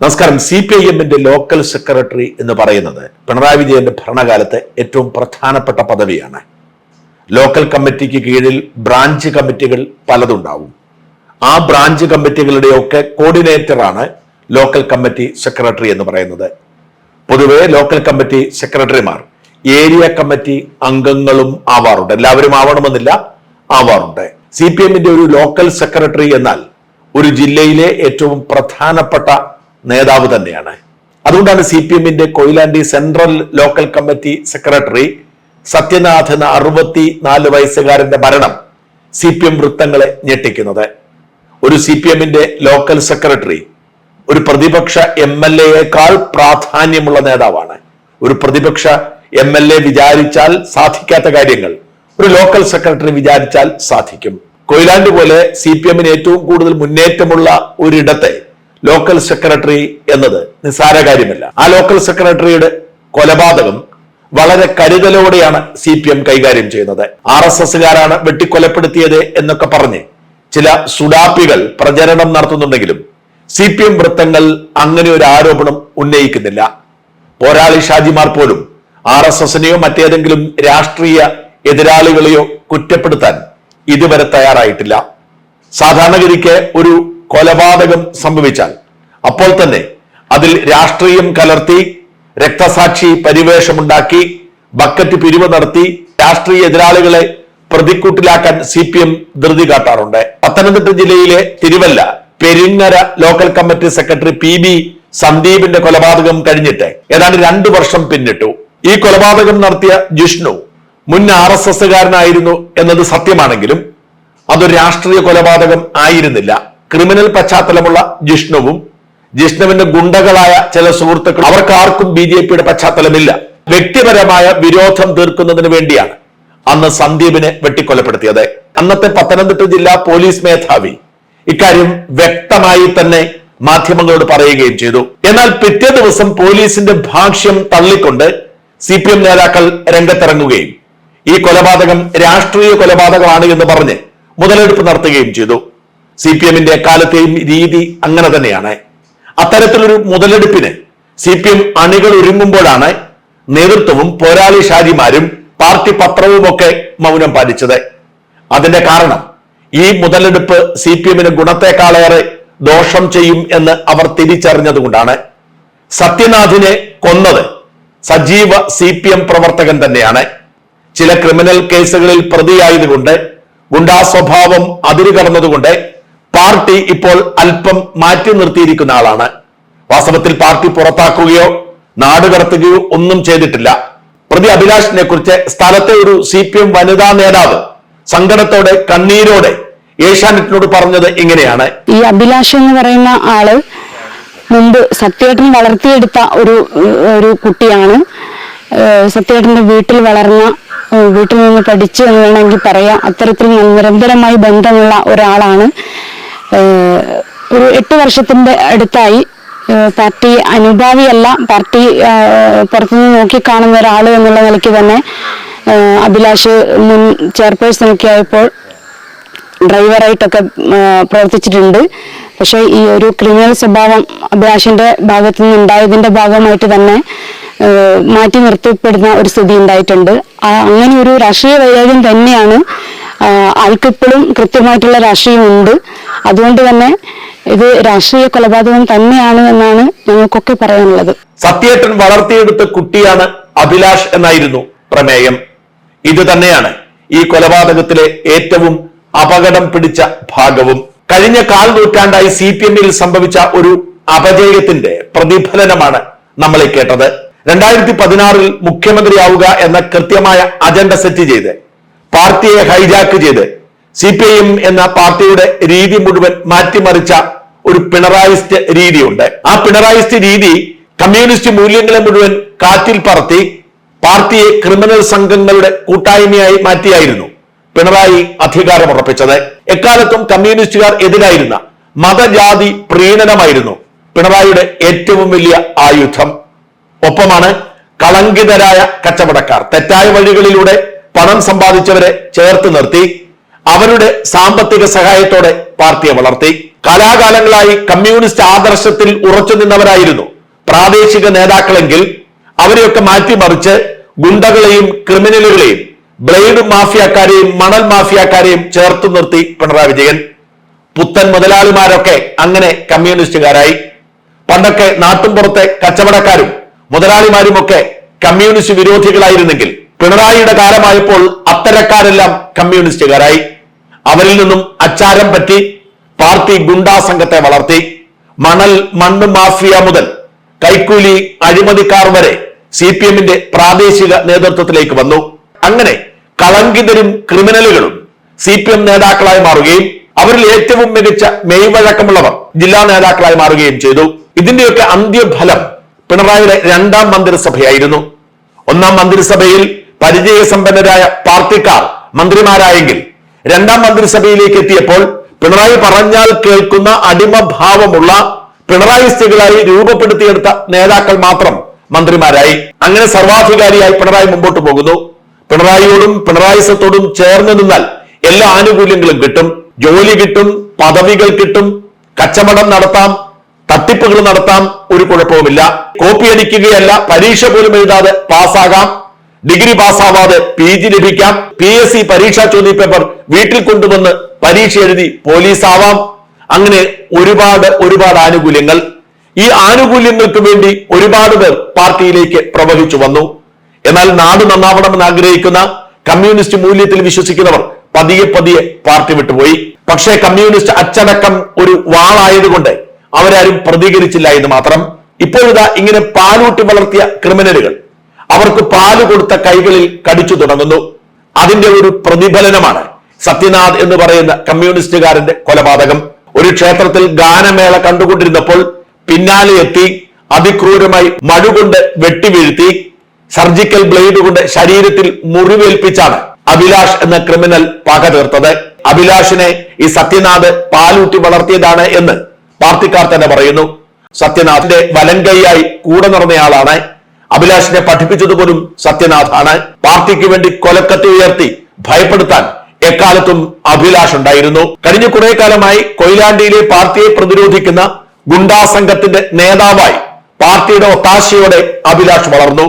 നമസ്കാരം. C P I എമ്മിന്റെ local secretary എന്ന് പറയുന്നത് പിണറായി വിജയന്റെ ഭരണകാലത്തെ ഏറ്റവും പ്രധാനപ്പെട്ട പദവിയാണ്. ലോക്കൽ കമ്മിറ്റിക്ക് കീഴിൽ ബ്രാഞ്ച് കമ്മിറ്റികൾ പലതുണ്ടാവും ആ ബ്രാഞ്ച് കമ്മിറ്റികളുടെയൊക്കെ കോർഡിനേറ്ററാണ് ലോക്കൽ കമ്മിറ്റി സെക്രട്ടറി എന്ന് പറയുന്നത്. പൊതുവെ ലോക്കൽ കമ്മിറ്റി സെക്രട്ടറിമാർ ഏരിയ കമ്മിറ്റി അംഗങ്ങളും ആവാറുണ്ട്. എല്ലാവരും ആവണമെന്നില്ല ആവാറുണ്ട്. സി പി എമ്മിന്റെ ഒരു ലോക്കൽ സെക്രട്ടറി എന്നാൽ ഒരു ജില്ലയിലെ ഏറ്റവും പ്രധാനപ്പെട്ട നേതാവ് തന്നെയാണ്. അതുകൊണ്ടാണ് സി പി എമ്മിന്റെ Koyilandy central local committee secretary Sathyanath എന്ന അറുപത്തി നാല് വയസ്സുകാരന്റെ മരണം സി പി എം വൃത്തങ്ങളെ ഞെട്ടിക്കുന്നത്. ഒരു സി പി എമ്മിന്റെ ലോക്കൽ സെക്രട്ടറി ഒരു പ്രതിപക്ഷ എം എൽ എയേക്കാൾ പ്രാധാന്യമുള്ള നേതാവാണ്. ഒരു പ്രതിപക്ഷ എം എൽ എ വിചാരിച്ചാൽ സാധിക്കാത്ത കാര്യങ്ങൾ ഒരു ലോക്കൽ സെക്രട്ടറി വിചാരിച്ചാൽ സാധിക്കും. കൊയിലാണ്ടി പോലെ സി പി എമ്മിന് ഏറ്റവും കൂടുതൽ മുന്നേറ്റമുള്ള ഒരിടത്തെ ലോക്കൽ സെക്രട്ടറി എന്നത് നിസ്സാര കാര്യമല്ല. ആ ലോക്കൽ സെക്രട്ടറിയുടെ കൊലപാതകം വളരെ കരുതലോടെയാണ് സി പി എം കൈകാര്യം ചെയ്യുന്നത്. ആർ എസ് എസുകാരാണ് വെട്ടിക്കൊലപ്പെടുത്തിയത് എന്നൊക്കെ പറഞ്ഞ് ചില സുഡാപ്പികൾ പ്രചരണം നടത്തുന്നുണ്ടെങ്കിലും സി പി എം വൃത്തങ്ങൾ അങ്ങനെ ഒരു ആരോപണം ഉന്നയിക്കുന്നില്ല. പോരാളി ഷാജിമാർ പോലും ആർ എസ് എസിനെയോ മറ്റേതെങ്കിലും രാഷ്ട്രീയ എതിരാളികളെയോ കുറ്റപ്പെടുത്താൻ ഇതുവരെ തയ്യാറായിട്ടില്ല. സാധാരണഗതിക്ക് ഒരു കൊലപാതകം സംഭവിച്ചാൽ. അപ്പോൾ തന്നെ അതിൽ രാഷ്ട്രീയം കലർത്തി രക്തസാക്ഷി പരിവേഷമുണ്ടാക്കി ബക്കറ്റ് പിരിവ് നടത്തി രാഷ്ട്രീയ എതിരാളികളെ പ്രതിക്കൂട്ടിലാക്കാൻ സി പി എം ധൃതി കാട്ടാറുണ്ട്. പത്തനംതിട്ട ജില്ലയിലെ Thiruvalla Peringara local committee secretary P B സന്ദീപിന്റെ കൊലപാതകം കഴിഞ്ഞിട്ട് ഏതാണ്ട് രണ്ടു വർഷം പിന്നിട്ടു. ഈ കൊലപാതകം നടത്തിയ ജിഷ്ണു മുൻ ആർ എസ് എസ്സുകാരനായിരുന്നു എന്നത് സത്യമാണെങ്കിലും അതൊരു രാഷ്ട്രീയ കൊലപാതകം ആയിരുന്നില്ല. ക്രിമിനൽ പശ്ചാത്തലമുള്ള ജിഷ്ണുവും ജിഷ്ണുവിന്റെ ഗുണ്ടകളായ ചില സുഹൃത്തുക്കൾ അവർക്ക് ആർക്കും ബി ജെ പിയുടെ പശ്ചാത്തലമില്ല. വ്യക്തിപരമായ വിരോധം തീർക്കുന്നതിന് വേണ്ടിയാണ് അന്ന് സന്ദീപിനെ വെട്ടിക്കൊലപ്പെടുത്തിയത്. അന്നത്തെ പത്തനംതിട്ട ജില്ലാ പോലീസ് മേധാവി ഇക്കാര്യം വ്യക്തമായി തന്നെ മാധ്യമങ്ങളോട് പറയുകയും ചെയ്തു. എന്നാൽ പിറ്റേ ദിവസം പോലീസിന്റെ ഭാഷ്യം തള്ളിക്കൊണ്ട് സി പി എം നേതാക്കൾ രംഗത്തിറങ്ങുകയും ഈ കൊലപാതകം രാഷ്ട്രീയ കൊലപാതകമാണ് എന്ന് പറഞ്ഞ് മുതലെടുപ്പ് നടത്തുകയും ചെയ്തു. സി പി എമ്മിന്റെ എക്കാലത്തെയും രീതി അങ്ങനെ തന്നെയാണ്. അത്തരത്തിലൊരു മുതലെടുപ്പിന് സി പി എം അണികൾ ഒരുങ്ങുമ്പോഴാണ് നേതൃത്വവും പോരാളി ഷാജിമാരും പാർട്ടി പത്രവും ഒക്കെ മൗനം പാലിച്ചത്. അതിന്റെ കാരണം ഈ മുതലെടുപ്പ് സി പി എമ്മിന് ഗുണത്തെക്കാളേറെ ദോഷം ചെയ്യും എന്ന് അവർ തിരിച്ചറിഞ്ഞതുകൊണ്ടാണ്. സത്യനാഥിനെ കൊന്നത് സജീവ സി പി എം പ്രവർത്തകൻ തന്നെയാണ്. ചില ക്രിമിനൽ കേസുകളിൽ പ്രതിയായതുകൊണ്ട് ഗുണ്ടാ സ്വഭാവം അതിരുകടന്നതുകൊണ്ട് കടന്നതുകൊണ്ട് പാർട്ടി ഇപ്പോൾ അല്പം മാറ്റി നിർത്തിയിരിക്കുന്ന ആളാണ്. വാസ്തവത്തിൽ പാർട്ടി പുറത്താക്കുകയോ നാടുകടത്തുകയോ ഒന്നും ചെയ്തിട്ടില്ല. പ്രതി അഭിലാഷിനെ കുറിച്ച് സ്ഥലത്തെ ഒരു സി പി എം വനിതാ നേതാവ് സങ്കടത്തോടെ കണ്ണീരോടെ ഏഷ്യാനെറ്റിനോട് പറഞ്ഞത് ഇങ്ങനെയാണ്. ഈ അഭിലാഷ് എന്ന് പറയുന്ന ആൾ മുമ്പ് സത്യേട്ടൻ വളർത്തിയെടുത്ത ഒരു ഒരു കുട്ടിയാണ്. സത്യേട്ടന്റെ വീട്ടിൽ വളർന്ന വീട്ടിൽ നിന്ന് പഠിച്ചു എന്ന് വേണമെങ്കിൽ പറയാം. അത്തരത്തിൽ നിരന്തരമായി ബന്ധമുള്ള ഒരാളാണ്. ഒരു എട്ട് വർഷത്തിന്റെ അടുത്തായി പാർട്ടി അനുഭാവിയല്ല പാർട്ടി പുറത്തുനിന്ന് നോക്കിക്കാണുന്ന ഒരാൾ എന്നുള്ള നിലയ്ക്ക് തന്നെ അഭിലാഷ് മുൻ ചെയർപേഴ്സണൊക്കെ ആയപ്പോൾ ഡ്രൈവറായിട്ടൊക്കെ പ്രവർത്തിച്ചിട്ടുണ്ട്. പക്ഷെ ഈ ഒരു ക്രിമിനൽ സ്വഭാവം അഭിലാഷിന്റെ ഭാഗത്തു നിന്ന് ഭാഗമായിട്ട് തന്നെ മാറ്റി നിർത്തപ്പെടുന്ന ഒരു സ്ഥിതി ഉണ്ടായിട്ടുണ്ട്. അങ്ങനെ ഒരു രാഷ്ട്രീയ വൈരാഗ്യം തന്നെയാണ് ആൾക്കിപ്പോഴും കൃത്യമായിട്ടുള്ള രാഷ്ട്രീയമുണ്ട്. അതുകൊണ്ട് തന്നെ ഇത് രാഷ്ട്രീയ കൊലപാതകം തന്നെയാണ് എന്നാണ് ഞങ്ങൾക്കൊക്കെ പറയാനുള്ളത്. സത്യേട്ടൻ വളർത്തിയെടുത്ത കുട്ടിയാണ് അഭിലാഷ് എന്നായിരുന്നു പ്രമേയം. ഇത് തന്നെയാണ് ഈ കൊലപാതകത്തിലെ ഏറ്റവും അപകടം പിടിച്ച ഭാഗവും. കഴിഞ്ഞ കാൽ നൂറ്റാണ്ടായി സി പി എമ്മിൽ സംഭവിച്ച ഒരു അപജയത്തിന്റെ പ്രതിഫലനമാണ് നമ്മളെ കേട്ടത്. രണ്ടായിരത്തി പതിനാറിൽ മുഖ്യമന്ത്രിയാവുക എന്ന കൃത്യമായ അജണ്ട സെറ്റ് ചെയ്ത് പാർട്ടിയെ ഹൈജാക്ക് ചെയ്ത് സി പി ഐ എം എന്ന പാർട്ടിയുടെ രീതി മുഴുവൻ മാറ്റിമറിച്ച ഒരു പിണറായിസ്റ്റ് രീതിയുണ്ട്. ആ പിണറായിസ്റ്റ് രീതി കമ്മ്യൂണിസ്റ്റ് മൂല്യങ്ങളെ മുഴുവൻ കാറ്റിൽ പറത്തി പാർട്ടിയെ ക്രിമിനൽ സംഘങ്ങളുടെ കൂട്ടായ്മയായി മാറ്റിയായിരുന്നു പിണറായി അധികാരം ഉറപ്പിച്ചത് എക്കാലത്തും കമ്മ്യൂണിസ്റ്റുകാർ എതിരായിരുന്ന മതജാതി പ്രീണനമായിരുന്നു പിണറായിയുടെ ഏറ്റവും വലിയ ആയുധം. ഒപ്പമാണ് കളങ്കിതരായ കച്ചവടക്കാർ. തെറ്റായ വഴികളിലൂടെ പണം സമ്പാദിച്ചവരെ ചേർത്ത് നിർത്തി അവരുടെ സാമ്പത്തിക സഹായത്തോടെ പാർട്ടിയെ വളർത്തി. കലാകാലങ്ങളായി കമ്മ്യൂണിസ്റ്റ് ആദർശത്തിൽ ഉറച്ചു നിന്നവരായിരുന്നു പ്രാദേശിക നേതാക്കളെങ്കിൽ അവരെയൊക്കെ മാറ്റിമറിച്ച് ഗുണ്ടകളെയും ക്രിമിനലുകളെയും ബ്ലേഡ് മാഫിയക്കാരെയും മണൽ മാഫിയക്കാരെയും ചേർത്ത് നിർത്തി പിണറായി വിജയൻ. പുത്തൻ മുതലാളിമാരൊക്കെ അങ്ങനെ കമ്മ്യൂണിസ്റ്റുകാരായി. പണ്ടൊക്കെ നാട്ടുംപുറത്തെ കച്ചവടക്കാരും മുതലാളിമാരുമൊക്കെ കമ്മ്യൂണിസ്റ്റ് വിരോധികളായിരുന്നെങ്കിൽ പിണറായിയുടെ കാലമായപ്പോൾ അത്തരക്കാരെല്ലാം കമ്മ്യൂണിസ്റ്റുകാരായി. അവരിൽ നിന്നും അച്ചാരം പറ്റി പാർട്ടി ഗുണ്ടാ സംഘത്തെ വളർത്തി. മണൽ മണ്ണ് മാഫിയ മുതൽ കൈക്കൂലി അഴിമതിക്കാർ വരെ സി പി എമ്മിന്റെ പ്രാദേശിക നേതൃത്വത്തിലേക്ക് വന്നു. അങ്ങനെ കളങ്കിതരും ക്രിമിനലുകളും സി പി എം നേതാക്കളായി മാറുകയും അവരിൽ ഏറ്റവും മികച്ച മെയ്വഴക്കമുള്ളവർ ജില്ലാ നേതാക്കളായി മാറുകയും ചെയ്തു. ഇതിന്റെയൊക്കെ അന്ത്യഫലം പിണറായിയുടെ രണ്ടാം മന്ത്രിസഭയായിരുന്നു. ഒന്നാം മന്ത്രിസഭയിൽ പരിചയസമ്പന്നരായ പാർട്ടിക്കാർ മന്ത്രിമാരായെങ്കിൽ രണ്ടാം മന്ത്രിസഭയിലേക്ക് എത്തിയപ്പോൾ പിണറായി പറഞ്ഞാൽ കേൾക്കുന്ന അടിമഭാവമുള്ള പിണറായിസ്റ്റുകളായി രൂപപ്പെടുത്തിയെടുത്ത നേതാക്കൾ മാത്രം മന്ത്രിമാരായി. അങ്ങനെ സർവാധികാരിയായി പിണറായി മുമ്പോട്ട് പോകുന്നു. പിണറായിയോടും പിണറായിസത്തോടും ചേർന്ന് നിന്നാൽ എല്ലാ ആനുകൂല്യങ്ങളും കിട്ടും. ജോലി കിട്ടും പദവികൾ കിട്ടും കച്ചവടം നടത്താം തട്ടിപ്പുകൾ നടത്താം ഒരു കുഴപ്പവുമില്ല. കോപ്പി അടിക്കുകയല്ല പരീക്ഷ പോലും എഴുതാതെ പാസ്സാകാം. ഡിഗ്രി പാസ്സാവാതെ പി ജി ലഭിക്കാം. പി എസ് സി പരീക്ഷാ ചോദ്യപേപ്പർ വീട്ടിൽ കൊണ്ടുവന്ന് പരീക്ഷ എഴുതി പോലീസ് ആവാം അങ്ങനെ ഒരുപാട് ഒരുപാട് ആനുകൂല്യങ്ങൾ. ഈ ആനുകൂല്യങ്ങൾക്ക് വേണ്ടി ഒരുപാട് പേർ പാർട്ടിയിലേക്ക് പ്രവഹിച്ചു വന്നു. എന്നാൽ നാട് നന്നാവണമെന്ന് ആഗ്രഹിക്കുന്ന കമ്മ്യൂണിസ്റ്റ് മൂല്യത്തിൽ വിശ്വസിക്കുന്നവർ പതിയെ പതിയെ പാർട്ടി വിട്ടുപോയി. പക്ഷേ കമ്മ്യൂണിസ്റ്റ് അച്ചടക്കം ഒരു വാളായതുകൊണ്ട് അവരാരും പ്രതികരിച്ചില്ല എന്ന് മാത്രം. ഇപ്പോഴിതാ ഇങ്ങനെ പാലൂട്ടി വളർത്തിയ ക്രിമിനലുകൾ. അവർക്ക് പാൽ കൊടുത്ത കൈകളിൽ കടിച്ചു തുടങ്ങുന്നു. അതിന്റെ ഒരു പ്രതിഫലനമാണ് സത്യനാഥ് എന്ന് പറയുന്ന കമ്മ്യൂണിസ്റ്റുകാരന്റെ കൊലപാതകം. ഒരു ക്ഷേത്രത്തിൽ ഗാനമേള കണ്ടുകൊണ്ടിരുന്നപ്പോൾ പിന്നാലെ എത്തി അതിക്രൂരമായി മഴുകൊണ്ട് വെട്ടിവീഴ്ത്തി സർജിക്കൽ ബ്ലേഡ് കൊണ്ട് ശരീരത്തിൽ മുറിവേൽപ്പിച്ചാണ് അഭിലാഷ് എന്ന ക്രിമിനൽ പക തീർത്തത്. അഭിലാഷിനെ ഈ സത്യനാഥ് പാലൂട്ടി വളർത്തിയതാണ് എന്ന് പാർട്ടിക്കാർ തന്നെ പറയുന്നു. സത്യനാഥിന്റെ വലങ്കൈയായി കൂടെ നടന്നയാളാണ് അഭിലാഷിനെ പഠിപ്പിച്ചതുപോലും സത്യനാഥാണ്. പാർട്ടിക്ക് വേണ്ടി കൊലക്കത്തി ഉയർത്തി ഭയപ്പെടുത്താൻ എക്കാലത്തും അഭിലാഷ് ഉണ്ടായിരുന്നു. കഴിഞ്ഞ കുറെ കാലമായി കൊയിലാണ്ടിയിലെ പാർട്ടിയെ പ്രതിരോധിക്കുന്ന ഗുണ്ടാ സംഘത്തിന്റെ നേതാവായി പാർട്ടിയുടെ ഒത്താശയോടെ അഭിലാഷ് വളർന്നു.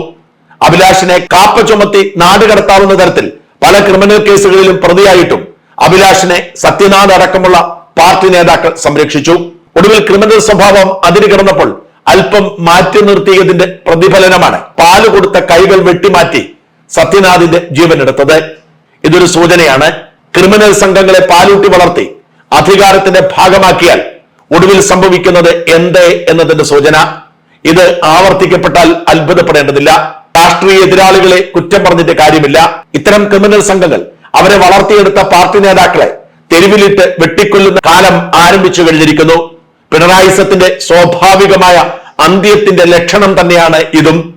അഭിലാഷിനെ കാപ്പ ചുമത്തി നാടുകടത്താവുന്ന തരത്തിൽ പല ക്രിമിനൽ കേസുകളിലും പ്രതിയായിട്ടും അഭിലാഷിനെ സത്യനാഥ് അടക്കമുള്ള പാർട്ടി നേതാക്കൾ സംരക്ഷിച്ചു. ഒടുവിൽ ക്രിമിനൽ സ്വഭാവം അതിര് കിടന്നപ്പോൾ അല്പം മാറ്റി നിർത്തിയതിന്റെ പ്രതിഫലനമാണ്. പാൽ കൊടുത്ത കൈകൾ വെട്ടിമാറ്റി സത്യനാഥിന്റെ ജീവനെടുത്തത് ഇതൊരു സൂചനയാണ്. ക്രിമിനൽ സംഘങ്ങളെ പാലൂട്ടി വളർത്തി അധികാരത്തിന്റെ ഭാഗമാക്കിയാൽ ഒടുവിൽ സംഭവിക്കുന്നത് എന്ത് എന്നതിന്റെ സൂചന. ഇത് ആവർത്തിക്കപ്പെട്ടാൽ അത്ഭുതപ്പെടേണ്ടതില്ല. രാഷ്ട്രീയ എതിരാളികളെ കുറ്റം പറഞ്ഞിട്ട് കാര്യമില്ല. ഇത്തരം ക്രിമിനൽ സംഘങ്ങൾ അവരെ വളർത്തിയെടുത്ത പാർട്ടി നേതാക്കളെ തെരുവിലിട്ട് വെട്ടിക്കൊല്ലുന്ന കാലം ആരംഭിച്ചു കഴിഞ്ഞിരിക്കുന്നു. പിണറായിസത്തിന്റെ സ്വാഭാവികമായ അന്ത്യത്തിന്റെ ലക്ഷണം തന്നെയാണ് ഇതും.